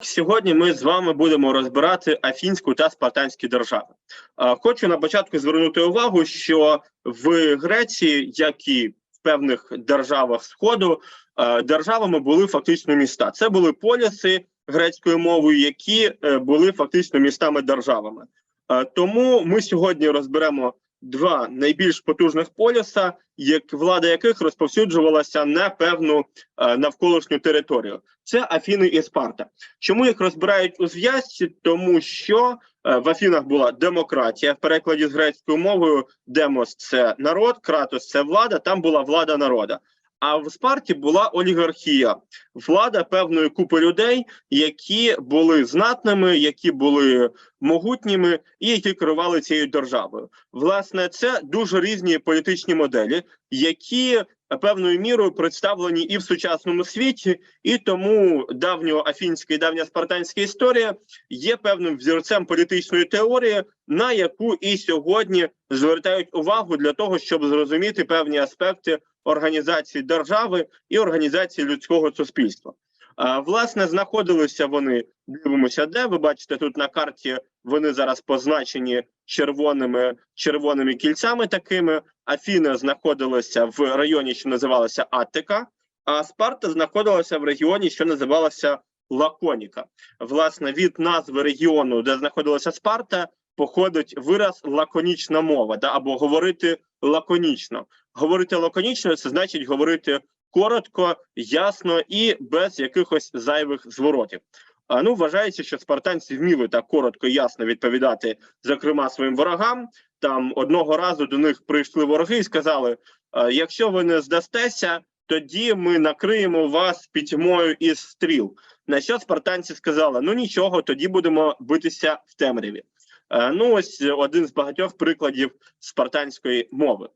Сьогодні ми з вами будемо розбирати афінську та спартанські держави. Хочу на початку звернути увагу, що в Греції, як і в певних державах Сходу, державами були фактично міста. Це були поліси грецькою мовою, які е, були фактично містами державами. Тому ми сьогодні розберемо два найбільш потужних полюса, як влада яких розповсюджувалася на певну е, навколишню територію. Це Афіни і Спарта. Чому їх розбирають у зв'язці? Тому що е, в Афінах була демократія в перекладі з грецькою мовою. Демос це народ, кратос це влада. Там була влада народа. А в Спарті була олігархія, влада певної купи людей, які були знатними, які були могутніми і які керували цією державою. Власне, це дуже різні політичні моделі, які певною мірою представлені і в сучасному світі, і тому давньоафінська і давня спартанська історія є певним взірцем політичної теорії, на яку і сьогодні звертають увагу для того, щоб зрозуміти певні аспекти організації держави і організації людського суспільства. Власне, знаходилися вони. Дивимося, де ви бачите тут на карті. Вони зараз позначені червоними червоними кільцями. Такими Афіна знаходилася в районі, що називалося Аттика, а Спарта знаходилася в регіоні, що називалося Лаконіка. Власне, від назви регіону, де знаходилася Спарта, походить вираз лаконічна мова, да, або говорити лаконічно. Говорити лаконічно це значить говорити коротко, ясно і без якихось зайвих зворотів. А ну вважається, що спартанці вміли так коротко і ясно відповідати, зокрема своїм ворогам. Там одного разу до них прийшли вороги і сказали: «Е, якщо ви не здастеся, тоді ми накриємо вас пітьмою із стріл. На що спартанці сказали: ну нічого, тоді будемо битися в темряві. Е, Ну, ось один з багатьох прикладів спартанської мови.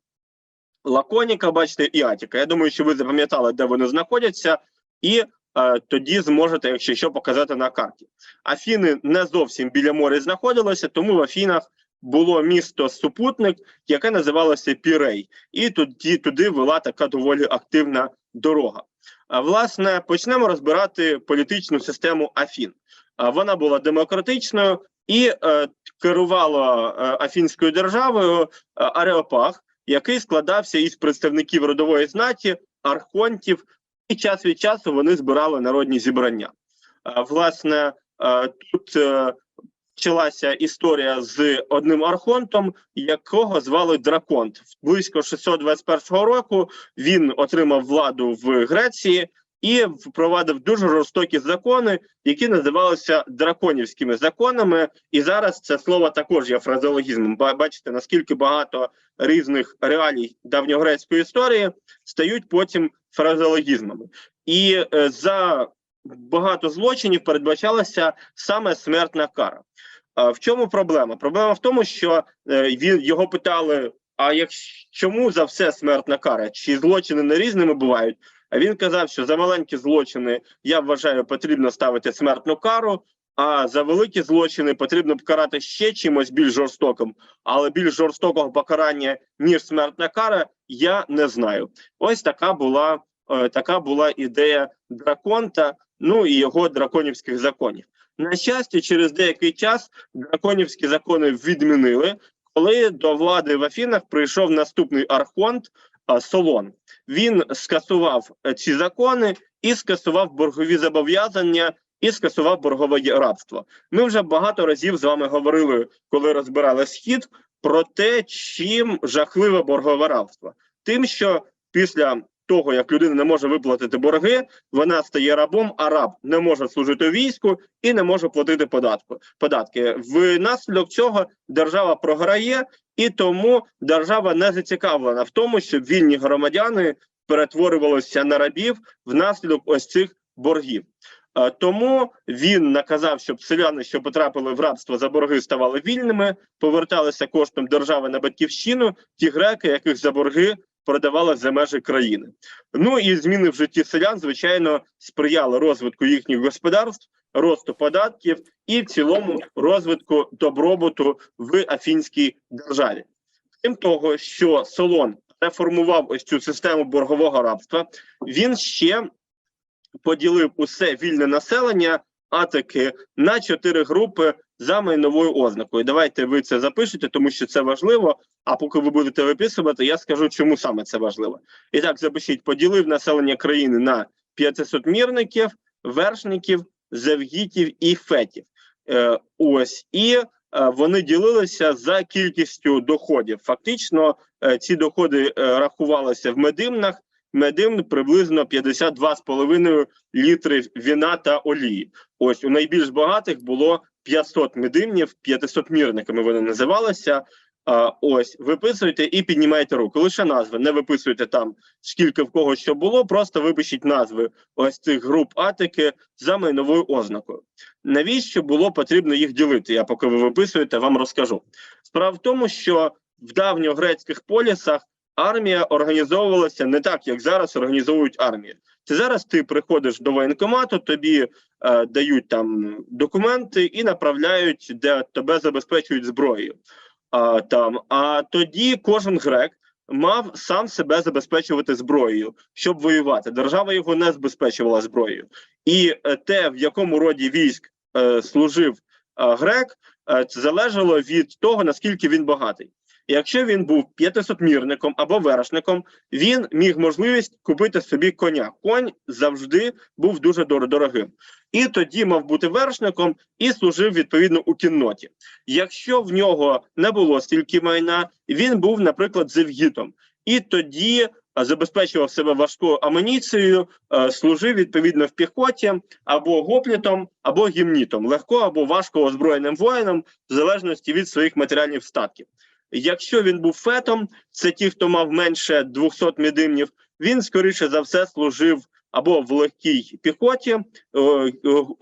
Лаконіка, бачите, і Атіка. Я думаю, що ви запам'ятали, де вони знаходяться, і е, тоді зможете, якщо що, показати на карті. Афіни не зовсім біля моря знаходилися, тому в Афінах було місто супутник, яке називалося Пірей, і тоді туди вела така доволі активна дорога. А власне почнемо розбирати політичну систему Афін. А вона була демократичною і е, керувала е, Афінською державою е, Ареопаг, який складався із представників родової знаті, архонтів, і час від часу вони збирали народні зібрання. Власне, тут почалася історія з одним архонтом, якого звали Драконт. Близько 621 року він отримав владу в Греції і впровадив дуже жорстокі закони, які називалися драконівськими законами. І зараз це слово також є фразеологізмом. Бачите, наскільки багато різних реалій давньогрецької історії стають потім фразеологізмами. І е, за багато злочинів передбачалася саме смертна кара. В чому проблема? Проблема в тому, що е, він його питали: а як чому за все смертна кара? Чи злочини не різними бувають? Він казав, що за маленькі злочини я вважаю, потрібно ставити смертну кару. А за великі злочини потрібно покарати ще чимось більш жорстоким, але більш жорстокого покарання ніж смертна кара, я не знаю. Ось така була е, така була ідея драконта, ну і його драконівських законів. На щастя, через деякий час драконівські закони відмінили, коли до влади в Афінах прийшов наступний архонт Солон. Він скасував е, ці закони і скасував боргові зобов'язання. І скасував боргове рабство. Ми вже багато разів з вами говорили, коли розбирали схід, про те, чим жахливе боргове рабство. Тим, що після того, як людина не може виплатити борги, вона стає рабом, а раб не може служити війську і не може платити податку. Податки внаслідок цього держава програє, і тому держава не зацікавлена в тому, щоб вільні громадяни перетворювалися на рабів внаслідок ось цих боргів. Е, Тому він наказав, щоб селяни, що потрапили в рабство за борги, ставали вільними, поверталися коштом держави на батьківщину. Ті греки, яких за борги продавали за межі країни. Ну і зміни в житті селян, звичайно, сприяли розвитку їхніх господарств, росту податків і в цілому розвитку добробуту в Афінській державі. Крім того, що Солон реформував ось цю систему боргового рабства, він ще поділив усе вільне населення атики на чотири групи за майновою ознакою. Давайте ви це запишете, тому що це важливо. А поки ви будете виписувати, я скажу, чому саме це важливо. І так, запишіть, поділив населення країни на 500 мірників, вершників, завгітів і фетів. Е, ось і е, вони ділилися за кількістю доходів. Фактично, е, ці доходи е, рахувалися в медимнах. Медимн приблизно 52,5 літрів віна та олії. Ось у найбільш багатих було 500 медимнів, 500 мірниками вони називалися. А, ось виписуйте і піднімайте руку. Лише назви. Не виписуйте там скільки в кого що було. Просто випишіть назви ось цих груп атики за майновою ознакою. Навіщо було потрібно їх ділити? Я поки ви виписуєте, вам розкажу. Справа в тому, що в давньогрецьких полісах армія організовувалася не так, як зараз організовують армію. Це зараз ти приходиш до воєнкомату, тобі е, дають там документи і направляють, де тебе забезпечують зброєю. А, там, а тоді кожен грек мав сам себе забезпечувати зброєю, щоб воювати. Держава його не забезпечувала зброєю. І е, те, в якому роді військ е, служив е, грек, е, залежало від того, наскільки він багатий. Якщо він був 500-мірником або вершником, він міг можливість купити собі коня. Конь завжди був дуже дорогим. І тоді мав бути вершником і служив відповідно у кінноті. Якщо в нього не було стільки майна, він був, наприклад, зевгітом. І тоді забезпечував себе важкою амуніцією, служив відповідно в піхоті або гоплітом, або гімнітом, легко або важко озброєним воїном, в залежності від своїх матеріальних статків. Якщо він був фетом, це ті, хто мав менше 200 медимнів, він скоріше за все служив або в легкій піхоті е, е,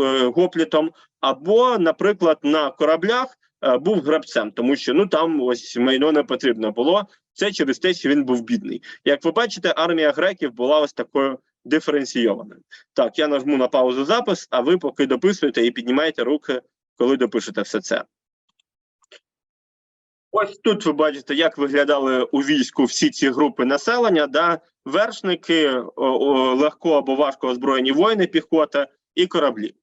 е, гоплітом, або, наприклад, на кораблях був грабцем, тому що ну там ось майно не потрібно було. Це через те, що він був бідний. Як ви бачите, армія греків була ось такою диференційованою. Так, я нажму на паузу запис, а ви поки дописуєте і піднімаєте руки, коли допишете все це. Ось тут ви бачите, як виглядали у війську всі ці групи населення, да? вершники, легко або важко озброєні воїни, піхота і кораблі.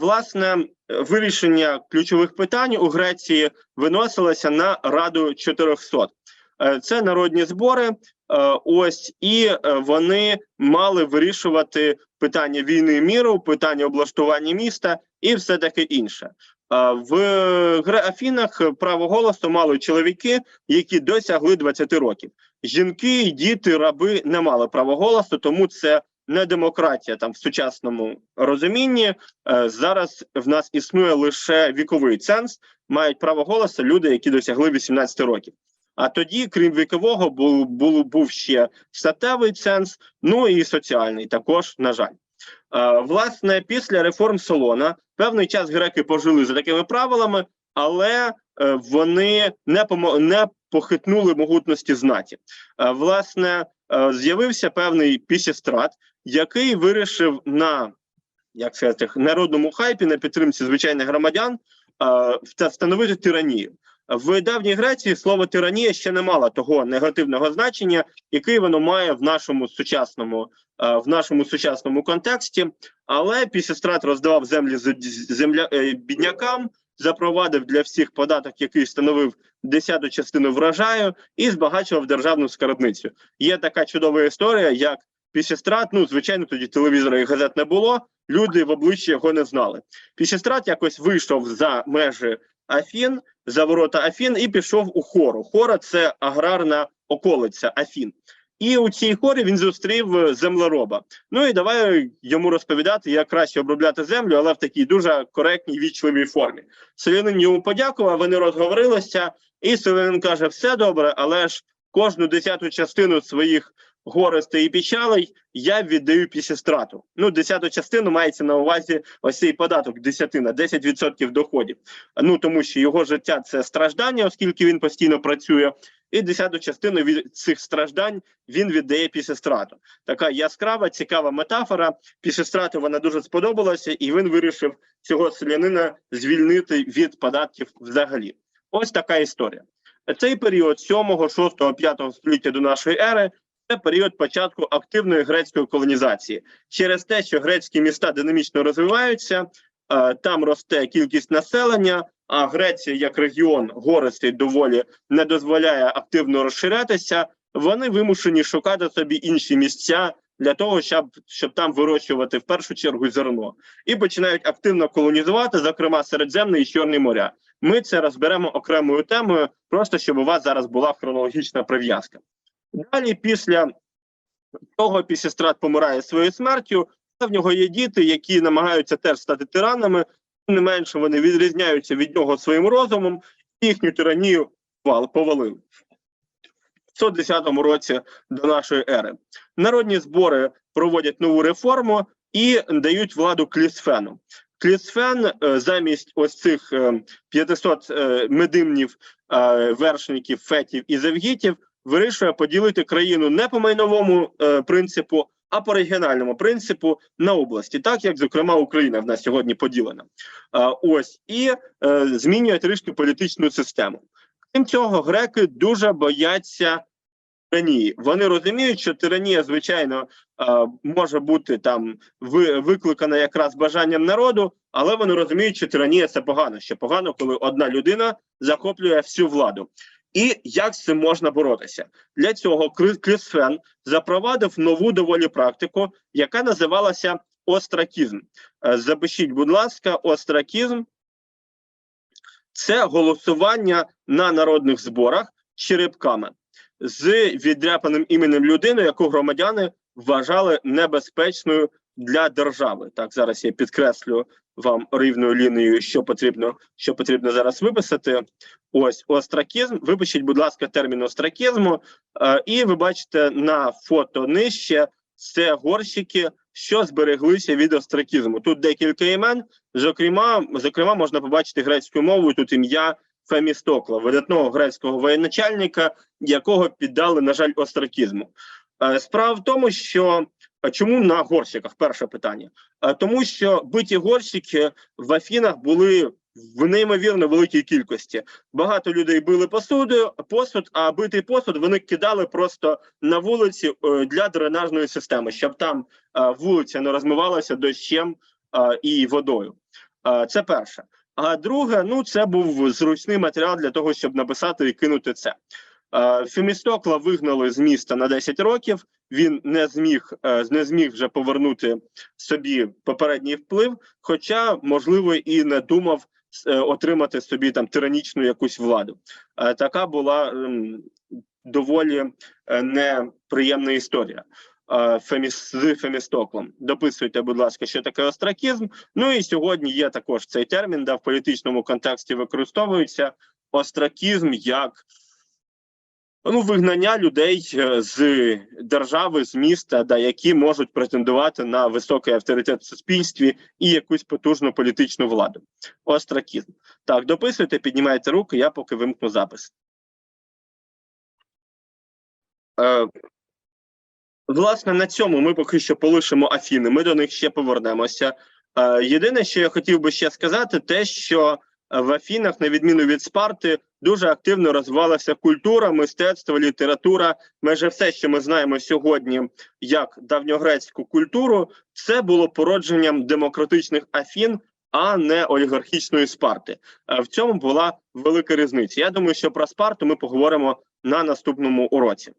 Власне, вирішення ключових питань у Греції виносилося на Раду 400. Е, Це народні збори. е, Ось і е, вони мали вирішувати питання війни і міру, питання облаштування міста і все таке інше. В Гре- Афінах право голосу мали чоловіки, які досягли 20 років. Жінки, діти, раби не мали права голосу, тому це не демократія там в сучасному розумінні. Е, Зараз в нас існує лише віковий ценз. Мають право голосу люди, які досягли 18 років. А тоді, крім вікового, був, був, був ще статевий ценз, ну і соціальний також, на жаль. Е, Власне, після реформ Солона певний час греки пожили за такими правилами, але е, вони не не похитнули могутності знаті. Е, Власне, з'явився певний пісістрат, який вирішив на як сказати, народному хайпі на підтримці звичайних громадян встановити тиранію. В давній Греції слово тиранія ще не мало того негативного значення, який воно має в нашому сучасному е, в нашому сучасному контексті. Але пісістрат роздавав землі земля е, біднякам, запровадив для всіх податок, який становив десяту частину врожаю, і збагачував державну скарбницю. Є така чудова історія, як пісістрат. Ну звичайно, тоді телевізора і газет не було. Люди в обличчя його не знали. Пісістрат якось вийшов за межі Афін, за ворота Афін, і пішов у хору. Хора це аграрна околиця Афін. І у цій хорі він зустрів е, землероба. Ну і давай йому розповідати, як краще обробляти землю, але в такій дуже коректній вічливій формі. Селянин йому подякував, вони розговорилися, і селянин каже: все добре, але ж кожну десяту частину своїх горестей і печалей я віддаю пісістрату. Ну, десяту частину мається на увазі ось цей податок, десятина, 10% доходів. Ну тому що його життя це страждання, оскільки він постійно працює, і десяту частину від цих страждань він віддає пісістрату. Така яскрава, цікава метафора. Пісістрату вона дуже сподобалася, і він вирішив цього селянина звільнити від податків взагалі. Ось така історія. Цей період 7, 6, 5 століття до нашої ери це період початку активної грецької колонізації. Через те, що грецькі міста динамічно розвиваються, Е, Там росте кількість населення. А Греція як регіон гористий доволі не дозволяє активно розширятися. Вони вимушені шукати собі інші місця для того, щоб щоб там вирощувати в першу чергу зерно, і починають активно колонізувати, зокрема Середземне і Чорне моря. Ми це розберемо окремою темою, просто щоб у вас зараз була хронологічна прив'язка. Далі, після того, після страт помирає своєю смертю. В нього є діти, які намагаються теж стати тиранами. Не менше, вони відрізняються від нього своїм розумом, і їхню тиранію вал- повалили. В 110 році до нашої ери народні збори проводять нову реформу і дають владу Клісфену. Клісфен е, замість ось цих е, 500 е, медимнів, е, вершників, фетів і завгітів вирішує поділити країну не по майновому е, принципу, а по регіональному принципу на області, так як зокрема Україна в нас сьогодні поділена. Е, ось і е, змінює трішки політичну систему. Крім цього, греки дуже бояться тиранії. Вони розуміють, що тиранія, звичайно, е, може бути там ви, викликана якраз бажанням народу, але вони розуміють, що тиранія це погано. Що погано, коли одна людина захоплює всю владу. І як з цим можна боротися? Для цього Крисфен запровадив нову доволі практику, яка називалася остракізм. Е, Запишіть, будь ласка, остракізм це голосування на народних зборах черепками з відряпаним іменем людини, яку громадяни вважали небезпечною для держави. Так, зараз я підкреслю вам рівною лінією, що потрібно, що потрібно зараз виписати. Ось остракізм. Випишіть, будь ласка, термін остракізму, е, і ви бачите на фото нижче це горщики, що збереглися від остракізму. Тут декілька імен. Зокрема, зокрема, можна побачити грецькою мовою тут ім'я Фемістокла, видатного грецького воєначальника, якого піддали, на жаль, остракізму. Е, Справа в тому, що чому на горщиках? Перше питання. Тому що биті горщики в Афінах були в неймовірно великій кількості. Багато людей били посуду, посуд, а битий посуд вони кидали просто на вулиці е, для дренажної системи, щоб там е, вулиця не розмивалася дощем е, і водою. Це перше. А друге, ну це був зручний матеріал для того, щоб написати і кинути це. Фемістокла вигнали з міста на 10 років. Він не зміг е, не зміг вже повернути собі попередній вплив, хоча, можливо, і не думав е, отримати собі там тиранічну якусь владу. Е, Така була ем, доволі неприємна історія. Феміс з Фемістоклом. Дописуйте, будь ласка, що таке остракізм. Ну і сьогодні є також цей термін, да в політичному контексті використовується остракізм як ну, вигнання людей е, з держави, з міста, да, які можуть претендувати на високий авторитет в суспільстві і якусь потужну політичну владу. Остракізм. Так, дописуйте, піднімайте руки, я поки вимкну запис. Е, Власне, на цьому ми поки що полишимо Афіни. Ми до них ще повернемося. Е, єдине, що я хотів би ще сказати, те, що в Афінах, на відміну від Спарти, дуже активно розвивалася культура, мистецтво, література. Майже все, що ми знаємо сьогодні, як давньогрецьку культуру, це було породженням демократичних Афін, а не олігархічної Спарти. Е, В цьому була велика різниця. Я думаю, що про Спарту ми поговоримо на наступному уроці.